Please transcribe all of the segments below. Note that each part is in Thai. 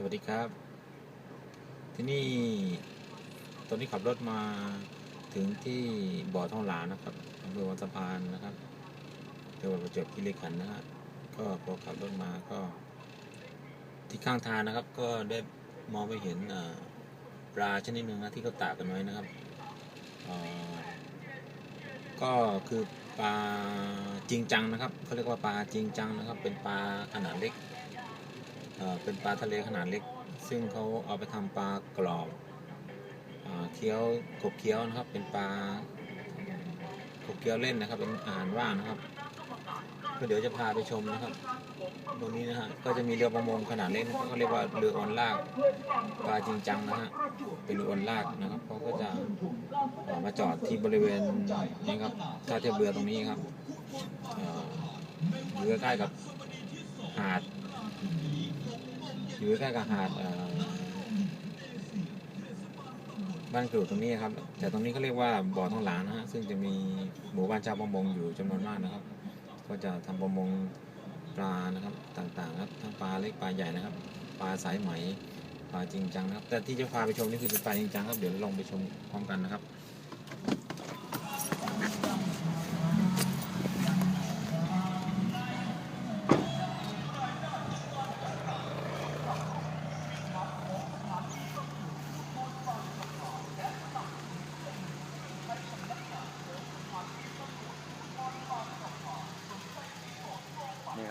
สวัสดีครับ ที่นี่ตอนนี้ขับรถมาถึงที่บ่อทองหลานะครับอำเภอวังสะพานนะครับจังหวัดประจวบคีรีขันธ์นะฮะก็พอขับรถมาก็ ที่ข้างทางนะครับ ก็ได้มองไปเห็นปลาชนิดหนึ่งนะที่เขาตากกันไว้นะครับก็คือปลาจริงจังนะครับเขาเรียกว่าปลาจริงจังนะครับ เป็นปลาขนาดเล็ก เป็นปลาทะเลขนาดเล็ก ซึ่งเขาเอาไปทำปลากรอบอ่าเคี้ยวขบเคี้ยวนะครับ เป็นปลาขบเคี้ยวเล่นนะครับ เป็นอาหารว่างนะครับก็เดี๋ยวจะพาไปชมนะครับ ตรงนี้นะฮะก็จะมีเรือประมงขนาดเล็กเขาเรียกว่าเรือออนลากปลาจริงจังนะฮะเป็นเรือออนลากนะครับเขาก็จะมาจอดที่บริเวณนี้ครับท่าเทียบเรือตรงนี้ครับเอ่อใกล้กับหาด อยู่ใกล้กับหาดบ้านกรูดตรงนี้ครับ แต่ตรงนี้เขาเรียกว่าบ่อท้องหลางนะฮะ ซึ่งจะมีหมู่บ้านชาวประมงอยู่จำนวนมากนะครับ ก็จะทำประมงปลานะครับต่างๆครับทั้งปลาเล็กปลาใหญ่นะครับ ปลาสายไหมปลาจริงจังนะครับ แต่ที่จะพาไปชมนี่คือเป็นปลาจริงจังครับ เดี๋ยวลองไปชมพร้อมกันนะครับ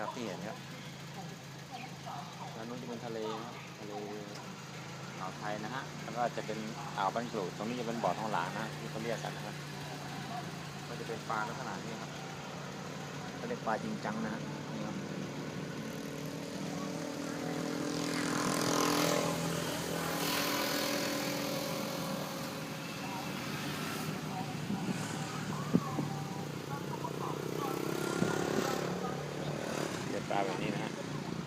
ครับที่เห็นครับแล้วนู้นจะเป็นทะเลนะครับทะเลอ่าวไทยนะฮะแล้วก็จะเป็นอ่าวบ้านกรูดตรงนี้จะเป็นบ่อทองหลางนะที่เขาเรียกกันนะครับก็จะเป็นปลาลักษณะนี้ครับเขาเรียกปลาจริงจังนะฮะนี่ครับเป็นปลาแบบนี้นะฮะ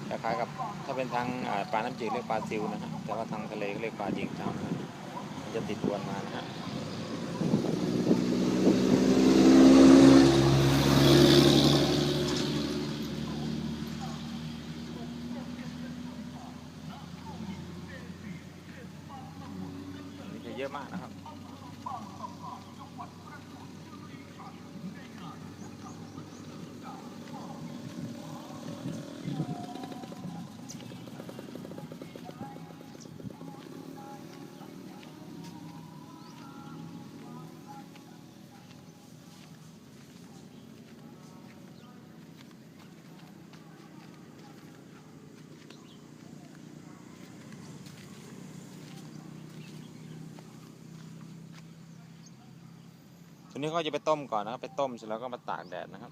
ค ล้ายๆกับ ถ้าเป็นทางปลาน้ำจืดเรียกปลาซิวนะฮะแต่ว่าทางทะเลก็เรียกปลาจิงจังนะฮะมันจะติดอวนมานะฮะ นี่จะเยอะมากนะครับ ทีนี้ก็จะไปต้มก่อนนะครับ ไปต้มเสร็จแล้วก็มาตากแดดนะครับ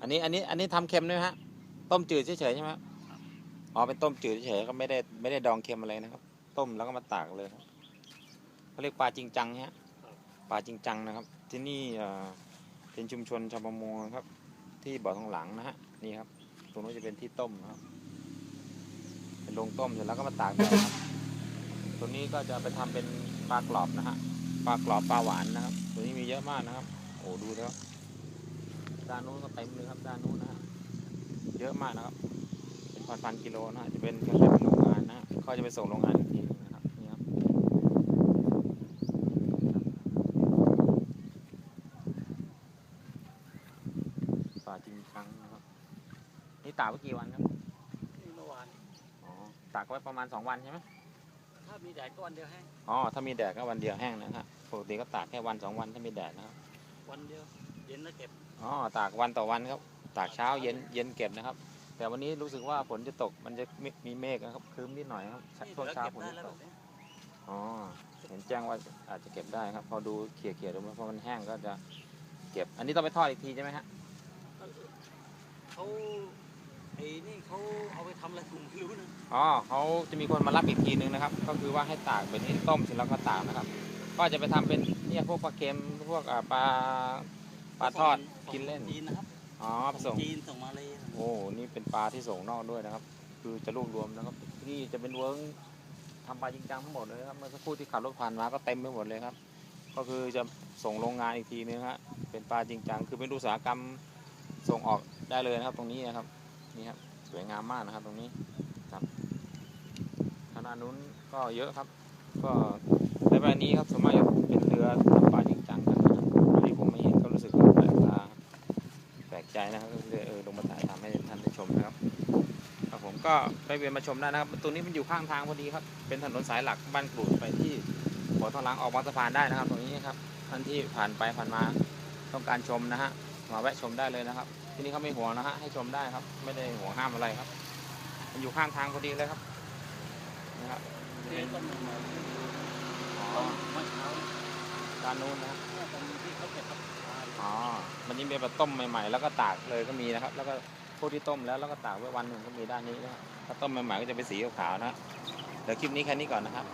อันนี้อันนี้อันนี้ทำเค็มด้วยไหมฮะ ต้มจืดเฉยๆใช่ไหมครับอ๋อเป็นต้มจืดเฉยๆก็ไม่ได้ไม่ได้ดองเค็มอะไรนะครับ ต้มแล้วก็มาตากเลยครับเขาเรียกปลาจริงจังฮะปลาจริงจังนะครับ ที่นี่เป็นชุมชนชาวประมงครับ ที่บ่อทองหลังนะฮะนี่ครับ ตรงนู้นจะเป็นที่ต้มนะครับเป็นโรงต้มเสร็จแล้วก็มาตากแดดครับ ตัวนี้ก็จะไปทำเป็นปลากรอบนะฮะปลากรอบปลาหวานนะครับ ตัวนี้มีเยอะมากนะครับ โอ้ดูแล้วด้านนู้นก็เต็มเลยครับด้านนู้นนะฮะเยอะมากนะครับ เป็นพันพันๆกิโลนะฮะจะเป็นคล้ายๆเป็นโรงงานนะฮะเขาจะไปส่งโรงงานอีกทีนึงนะครับนี่ครับปลาจริงจังนะครับ นี่ตากไว้กี่วันครับนี่เมื่อวานอ๋อตากไว้ประมาณสองวันใช่ไหม ถ้ามีแดดก็วันเดียวแห้งอ๋อถ้ามีแดดก็วันเดียวแห้งนะครับปกติก็ตากแค่วันสองวันถ้ามีแดดนะครับวันเดียวเย็นแล้วเก็บอ๋อตากวันต่อวันครับ ตากเช้าเย็นเย็นเก็บนะครับ แต่วันนี้รู้สึกว่าฝนจะตกมันจะมีมีเมฆนะครับครึ้มนิดหน่อยครับนี่ช่วงเหลือเช้าเก็บฝนได้จะแล้วตแบกบนี้อ๋อเห็นแจ้งว่าอาจจะเก็บได้ครับ พอดูเขี่ยเขี่ยๆดูเพราะมันแห้งก็จะเก็บ อันนี้ต้องไปทอดอีกทีใช่ไหมฮะเขา ไอ้นี่เขาเอาไปทำอะไรถุงไม่รู้นะอ๋อเขาจะมีคนมารับอีกทีนึงนะครับ ก็คือว่าให้ตากแบบนี้ต้มเสร็จแล้วก็ตากนะครับ ก็จะไปทำเป็นเนี่ยพวกปลาเค็มพวกอ่าปลาปลาทอดส่งกินเล่น จีนนะครับอ๋อผสส่งมจีนส่งมาเลยโอ้ นี่เป็นปลาที่ส่งนอกด้วยนะครับ คือจะรวบรวมนะครับ นี่จะเป็นเวิร์กทำปลาจริงจังทั้งหมดเลยครับ เมื่อสักครู่ที่ขับรถผ่านมาก็เต็มไปหมดเลยครับ ก็คือจะส่งโรงงานอีกทีนึงฮะ เป็นปลาจริงจัง คือเป็นอุตสาหกรรมส่งออกได้เลยนะครับ ตรงนี้นะครับ นี่ครับสวยงามมากนะครับ ตรงนี้ครับทางด้านนู้นก็เยอะครับ ก็ในแบบนี้ครับสมากจะเป็นเรือทำปลาจริงจังกันนะครับที่ผมไม่เห็นก็รู้สึกแปลกตาแปลกใจนะครับก็เลยเออลงมาถ่ายทำให้ท่านได้ชมนะครับครับผมก็ไปเวียนมาชมได้นะครับตรงนี้มันอยู่ข้างทางพอดีครับ เป็นถนนสายหลักบ้านกรูดไปที่บ่อทองล้างออกบางสะพานได้นะครับ ตรงนี้ครับท่านที่ผ่านไปผ่านมาต้องการชมนะฮะมาแวะชมได้เลยนะครับ ที่นี่เขาไม่ห่วงนะฮะให้ชมได้ครับ ไม่ได้ห่วงห้ามอะไรครับ มันอยู่ข้างทางพอดีเลยครับนะครับเรียนต้นใหม่อ๋อต้นเมื่อเช้าด้านนู้นนะตรงที่เขาเก็บครับอ๋อ มันยิ่งเป็นแบบต้มใหม่ๆ แล้วก็ตากเลยก็มีนะครับ แล้วก็พวกที่ต้มแล้วแล้วก็ตากไว้วันหนึ่งก็มีด้านนี้นะครับถ้าต้มใหม่ๆก็จะเป็นสีขาวๆนะฮะเดี๋ยวคลิปนี้แค่นี้ก่อนนะครับ